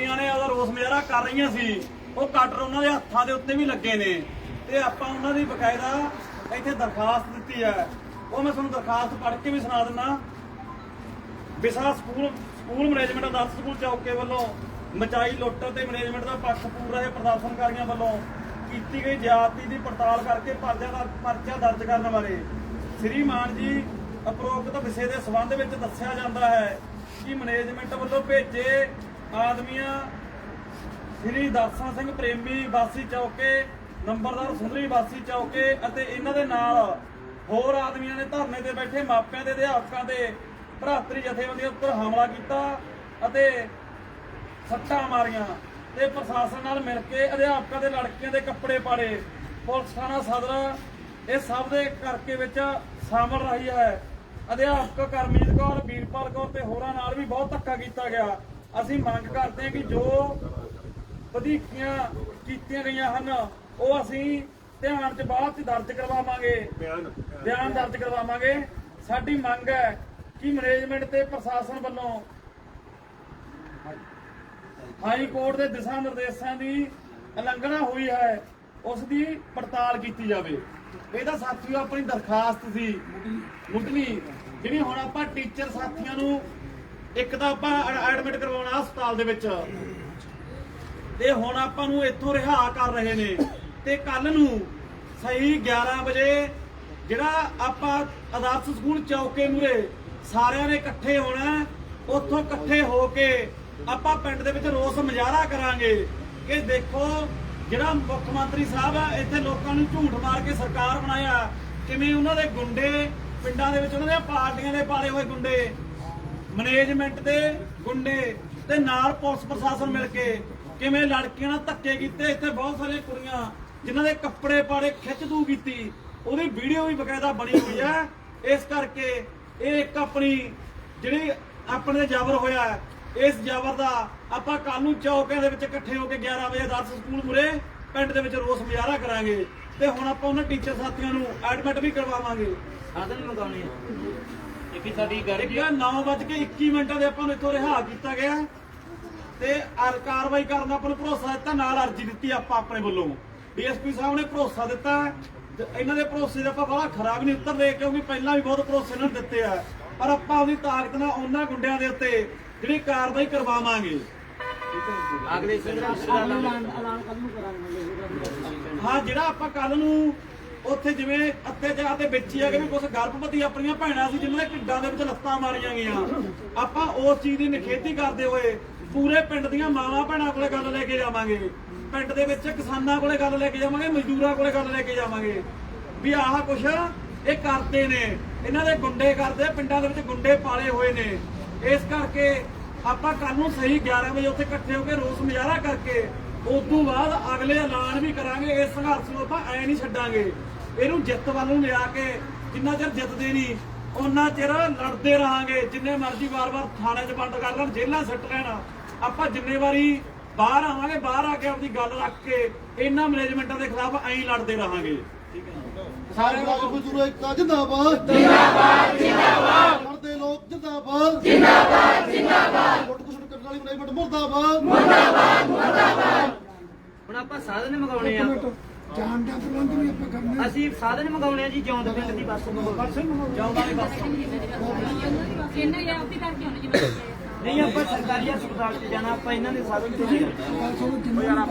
ਕੁੜੀਆਂ ਨੇ ਉਹਦਾ ਰੋਸ ਮੁਜ਼ਾਹਰਾ ਕਰ ਰਹੀਆਂ ਸੀ। ਉਹ ਕਟਰ ਉਹਨਾਂ ਦੇ ਹੱਥਾਂ ਦੇ ਉੱਤੇ ਵੀ ਲੱਗੇ ਨੇ। ਤੇ ਆਪਾਂ ਉਹਨਾਂ ਦੀ ਬਕਾਇਦਾ ਇੱਥੇ ਦਰਖਾਸਤ ਦਿੱਤੀ ਹੈ। ਉਹ ਮੈਂ ਤੁਹਾਨੂੰ ਦਰਖਾਸਤ ਪੜ੍ਹ ਕੇ ਵੀ ਸੁਣਾ ਦਿੰਦਾ। ਵਿਸਾ ਸਕੂਲ ਸਕੂਲ ਮੈਨੇਜਮੈਂਟ ਅਦਾਲਤ ਸਕੂਲ ਚੌਕੇ ਵੱਲੋਂ ਮਚਾਈ ਲੁੱਟ ਤੇ ਮੈਨੇਜਮੈਂਟ ਦਾ ਪੱਖ ਪੂਰ ਰਹੇ ਪ੍ਰਦਰਸ਼ਨਕਾਰੀਆਂ ਵੱਲੋਂ ਕੀਤੀ ਗਈ ਜ਼ਿਆਦਤੀ ਦੀ ਪੜਤਾਲ ਕਰਕੇ ਪਰਚਾ ਦਾ ਪਰਚਾ ਦਰਜ ਕਰਨ ਬਾਰੇ ਸ੍ਰੀ ਮਾਨ ਜੀ ਅਪਰੋਕਤ ਵਿਸ਼ੇ ਦੇ ਸੰਬੰਧ ਵਿੱਚ ਦੱਸਿਆ ਜਾਂਦਾ ਹੈ ਕਿ ਮੈਨੇਜਮੈਂਟ ਵੱਲੋਂ ਭੇਜੇ ਆਦਮੀਆਂ ਸ੍ਰੀ ਦਰਸ਼ਨ ਸਿੰਘ ਪ੍ਰੇਮੀ ਵਾਸੀ ਚੌਕੇ, ਨੰਬਰਦਾਰ ਸੁੰਦਰੀ ਵਾਸੀ ਚੌਕੇ ਅਤੇ ਇਹਨਾਂ ਦੇ ਨਾਲ ਹੋਰ ਆਦਮੀਆਂ ਨੇ ਧਰਨੇ ਤੇ ਬੈਠੇ, ਮਾਪਿਆਂ ਦੇ, ਅਧਿਆਪਕਾਂ ਦੇ, ਭਰਾਤਰੀ ਜਥੇਬੰਦੀਆਂ ਉੱਪਰ ਹਮਲਾ ਕੀਤਾ ਅਤੇ ਸੱਟਾਂ ਮਾਰੀਆਂ ਤੇ ਪ੍ਰਸ਼ਾਸਨ ਨਾਲ ਮਿਲ ਕੇ ਅਧਿਆਪਕਾਂ ਦੇ ਲੜਕੀਆਂ ਦੇ ਕੱਪੜੇ ਪਾੜੇ। ਪੁਲਿਸ ਥਾਣਾ ਸਦਰ ਇਹ ਸਭ ਦੇ ਕਰਕੇ ਵਿੱਚ ਸ਼ਾਮਲ ਰਹੀ ਹੈ। ਅਧਿਆਪਕ ਕਰਮਜੀਤ ਕੌਰ, ਵੀਰਪਾਲ ਕੌਰ ਤੇ ਹੋਰਾਂ ਨਾਲ ਵੀ ਬਹੁਤ ਧੱਕਾ ਕੀਤਾ ਗਿਆ। ਅਸੀਂ ਮੰਗ ਕਰਦੇ ਹਾਂ ਕਿ ਜੋ ਵਧੀਕੀਆਂ ਕੀਤੀਆਂ ਗਈਆਂ ਹਨ ਉਹ ਅਸੀਂ ਧਿਆਨ ਚ ਬਾਅਦ ਚ ਦਰਜ ਕਰਵਾਵਾਂਗੇ। ਬਿਆਨ। ਬਿਆਨ ਦਰਜ ਕਰਵਾਵਾਂਗੇ। ਸਾਡੀ ਮੰਗ ਹੈ ਕਿ ਮੈਨੇਜਮੈਂਟ ਤੇ ਪ੍ਰਸ਼ਾਸਨ ਵੱਲੋਂ ਹਾਈ ਕੋਰਟ ਦੇ ਦਿਸ਼ਾ ਨਿਰਦੇਸ਼ਾਂ ਦੀ ਉਲੰਘਣਾ ਹੋਈ ਹੈ ਉਸ ਦੀ ਪੜਤਾਲ ਕੀਤੀ ਜਾਵੇ। ਇਹਦਾ ਸਾਥੀਓ ਆਪਣੀ ਦਰਖਾਸਤ ਸੀ ਮੁੱਢਲੀ। ਜਿਹੜੀ ਹੁਣ ਆਪਾਂ ਟੀਚਰ ਸਾਥੀਆਂ ਨੂੰ ਇੱਕ ਤਾਂ ਆਪਾਂ ਐਡਮਿਟ ਕਰਵਾਉਣਾ ਹਸਪਤਾਲ ਦੇ ਵਿੱਚ। ਤੇ ਹੁਣ ਆਪਾਂ ਨੂੰ ਇੱਥੋਂ ਰਿਹਾ ਕਰ ਰਹੇ ਨੇ। ਤੇ ਕੱਲ ਨੂੰ ਸਹੀ 11 ਵਜੇ ਜਿਹੜਾ ਆਪਾਂ ਆਦਰਸ਼ ਸਕੂਲ ਚੌਕੇ ਮੂਰੇ ਸਾਰਿਆਂ ਨੇ ਇਕੱਠੇ ਹੋਣਾ, ਉੱਥੋਂ ਇਕੱਠੇ ਹੋ ਕੇ ਆਪਾਂ ਪਿੰਡ ਦੇ ਵਿੱਚ ਰੋਸ ਮੁਜ਼ਾਹਰਾ ਕਰਾਂਗੇ ਕਿ ਦੇਖੋ ਜਿਹੜਾ ਮੁੱਖ ਮੰਤਰੀ ਸਾਹਿਬ ਇੱਥੇ ਲੋਕਾਂ ਨੂੰ ਝੂਠ ਮਾਰ ਕੇ ਸਰਕਾਰ ਬਣਾਇਆ। ਕਿਵੇਂ ਉਹਨਾਂ ਦੇ ਗੁੰਡੇ ਪਿੰਡਾਂ ਦੇ ਵਿੱਚ ਉਹਨਾਂ ਦੀਆਂ ਪਾਰਟੀਆਂ ਦੇ ਪਾਲੇ ਹੋਏ ਗੁੰਡੇ ਮੈਨੇਜਮੈਂਟ ਦੇ ਗੁੰਡੇ ਤੇ ਨਾਲ ਪੁਲਿਸ ਪ੍ਰਸ਼ਾਸਨ ਮਿਲ ਕੇ ਕਿਵੇਂ ਲੜਕੀਆਂ ਨਾਲ ਧੱਕੇ ਕੀਤੇ, ਇੱਥੇ ਬਹੁਤ ਸਾਰੀਆਂ ਕੁੜੀਆਂ ਜਿਨ੍ਹਾਂ ਦੇ ਕੱਪੜੇ ਪਾੜੇ ਖਿੱਚ ਦੂ ਕੀਤੀ, ਉਹਦੀ ਵੀਡੀਓ ਵੀ ਬਕਾਇਦਾ ਬਣੀ ਹੋਈ ਹੈ ਇਸ ਕਰਕੇ ਇਹ ਇੱਕ ਆਪਣੀ ਜਿਹੜੀ ਆਪਣੇ ਤੇ ਜ਼ਬਰ ਹੋਇਆ ਇਸ ਜ਼ਬਰ ਦਾ ਆਪਾਂ ਕੱਲ ਨੂੰ ਚੌਕਿਆਂ ਦੇ ਵਿੱਚ ਇਕੱਠੇ ਹੋ ਕੇ 11 ਵਜੇ ਦਰਸ ਸਕੂਲ ਮੁਰੇ ਪਿੰਡ ਦੇ ਵਿੱਚ ਰੋਸ ਮੁਜ਼ਾਹਰਾ ਕਰਾਂਗੇ ਤੇ ਹੁਣ ਆਪਾਂ ਉਹਨਾਂ ਟੀਚਰ ਸਾਥੀਆਂ ਨੂੰ ਐਡਮਿਟ ਵੀ ਕਰਵਾਵਾਂਗੇ। ਸਾਧਨ ਮੰਗਾਉਣੇ। ਆ ਇਹ ਵੀ ਸਾਡੀ ਗੱਲ ਇੱਕ 9:21 ਮਿੰਟਾਂ ਦੇ ਆਪਾਂ ਨੂੰ ਇੱਥੋਂ ਰਿਹਾ ਕੀਤਾ ਗਿਆ। ਤੇ ਅਰ ਕਾਰਵਾਈ ਕਰਨ ਦਾ ਆਪਾਂ ਨੂੰ ਭਰੋਸਾ ਦਿੱਤਾ ਨਾਲ ਅਰਜ਼ੀ ਦਿੱਤੀ ਆਪਾਂ ਆਪਣੇ ਵੱਲੋਂ। ਡੀਐਸਪੀ ਸਾਹਿਬ ਨੇ ਭਰੋਸਾ ਦਿੱਤਾ। ਇਹਨਾਂ ਦੇ ਭਰੋਸੇ ਦੇ ਆਪਾਂ ਬੜਾ ਖਰਾਬ ਨਹੀਂ ਉਤਰਦੇ ਕਿਉਂਕਿ ਪਹਿਲਾਂ ਵੀ ਬਹੁਤ ਭਰੋਸੇ ਇਹਨਾਂ ਨੂੰ ਦਿੱਤੇ ਆ। ਪਰ ਆਪਾਂ ਆਪਣੀ ਤਾਕਤ ਨਾਲ ਉਹਨਾਂ ਗੁੰਡਿਆਂ ਦੇ ਉੱਤੇ ਜਿਹੜੀ ਕਾਰਵਾਈ ਕਰਵਾਵਾਂਗੇ। ਅਗਲੇ ਸੰਗਰਾਮ ਦਾ ਹਾਂ ਜਿਹੜਾ ਆਪਾਂ ਕੱਲ ਨੂੰ ਉੱਥੇ ਜਿਵੇਂ ਅਤਿਆਚਾਰ ਦੇ ਵਿੱਚ ਹੀ ਆ ਕਿ ਵੀ ਕੁਝ ਗਰਭਵਤੀ ਆਪਣੀਆਂ ਭੈਣਾਂ ਸੀ ਜਿਨ੍ਹਾਂ ਦੇ ਢਿੱਡਾਂ ਦੇ ਵਿੱਚ ਲੱਤਾਂ ਮਾਰੀਆਂ ਗਈਆਂ। ਆਪਾਂ ਉਸ ਚੀਜ਼ ਦੀ ਨਿਖੇਧੀ ਕਰਦੇ ਹੋਏ ਪੂਰੇ ਪਿੰਡ ਦੀਆਂ ਮਾਵਾਂ ਭੈਣਾਂ ਕੋਲੇ ਗੱਲ ਲੈ ਕੇ ਜਾਵਾਂਗੇ। ਪਿੰਡ ਦੇ ਵਿੱਚ ਕਿਸਾਨਾਂ ਕੋਲੇ ਗੱਲ ਲੈ ਕੇ ਜਾਵਾਂਗੇ, ਮਜ਼ਦੂਰਾਂ ਕੋਲੇ ਗੱਲ ਲੈ ਕੇ ਜਾਵਾਂਗੇ। ਵੀ ਆਹ ਕੁਛ ਇਹ ਕਰਦੇ ਨੇ। ਇਹਨਾਂ ਦੇ ਗੁੰਡੇ ਕਰਦੇ, ਪਿੰਡਾਂ ਦੇ ਵਿੱਚ ਗੁੰਡੇ ਪਾਲੇ ਹੋਏ ਨੇ। ਇਸ ਕਰਕੇ ਆਪਾਂ ਕੱਲ ਨੂੰ ਸਹੀ 11 ਵਜੇ ਉੱਥੇ ਇਕੱਠੇ ਹੋ ਕੇ ਰੋਸ ਮੁਜ਼ਾਹਰਾ ਕਰਕੇ ਉਸ ਤੋਂ ਬਾਅਦ ਅਗਲੇ ਐਲਾਨ ਵੀ ਕਰਾਂਗੇ ਇਸ ਸੰਘਰਸ਼ ਨੂੰ ਆਪਾਂ ਐ ਨਹੀਂ ਛੱਡਾਂਗੇ। ਇਹਨੂੰ ਜਿੱਤ ਵੱਲ ਨੂੰ ਲਿਆ ਕੇ ਜਿੰਨਾ ਚਿਰ ਜਿੱਤਦੇ ਨਹੀਂ ਉਹਨਾਂ ਚਿਰ ਲੜਦੇ ਰਹਾਂਗੇ ਜਿੰਨੇ ਮਰਜ਼ੀ ਵਾਰ-ਵਾਰ ਥਾਣੇ 'ਚ ਬੰਦ ਕਰ ਲੈਣ ਜੇਲ੍ਹਾਂ ਸੱਟ ਲੈਣ। ਆਪਾਂ ਜਿੰਨੇ ਵਾਰੀ ਬਾਹਰ ਆਵਾਂਗੇ ਬਾਹਰ ਆ ਕੇ ਆਪਣੀ ਗੱਲ ਰੱਖ ਕੇ ਇਹਨਾਂ ਮੈਨੇਜਮੈਂਟਾਂ ਦੇ ਖਿਲਾਫ ਐਂ ਹੀ ਲੜਦੇ ਰਹਾਂਗੇ। ਸਾਰੇ ਲੋਕ ਮਜ਼ਦੂਰ ਏਕਤਾ ਜਿੰਦਾਬਾਦ। ਜਿੰਦਾਬਾਦ ਜਿੰਦਾਬਾਦ। ਲੜਦੇ ਲੋਕ ਜਿੰਦਾਬਾਦ। ਜਿੰਦਾਬਾਦ ਜਿੰਦਾਬਾਦ। ਵਾਲੀ ਮੈਨੇਜਮੈਂਟ ਮੁਰਦਾਬਾਦ। ਹੁਣ ਆਪਾਂ ਸਾਧਨ ਮੰਗਾਉਣੇ ਆ। ਜਾਣ ਦਾ ਪ੍ਰਬੰਧ ਵੀ ਆਪਾਂ ਕਰਨਾ ਅਸੀਂ ਸਾਧਨ ਮੰਗਾਉਣੇ ਆ ਜੀ ਜੌਂਦ ਪਿੰਡ ਦੀ ਬੱਸ ਜਾਉਂਦਾ ਦੀ ਬੱਸ। ਇਹਨਾਂ ਇਹ ਆਪੀ ਕਰਕੇ ਆਉਣੇ ਜਿਵੇਂ ਨਹੀਂ ਆਪਾਂ ਸਰਕਾਰੀ ਹਸਪਤਾਲ 'ਚ ਜਾਣਾ ਆਪਾਂ ਇਹਨਾਂ ਦੇ ਸਾਧਨ ਤੇ ਜਾਣਾ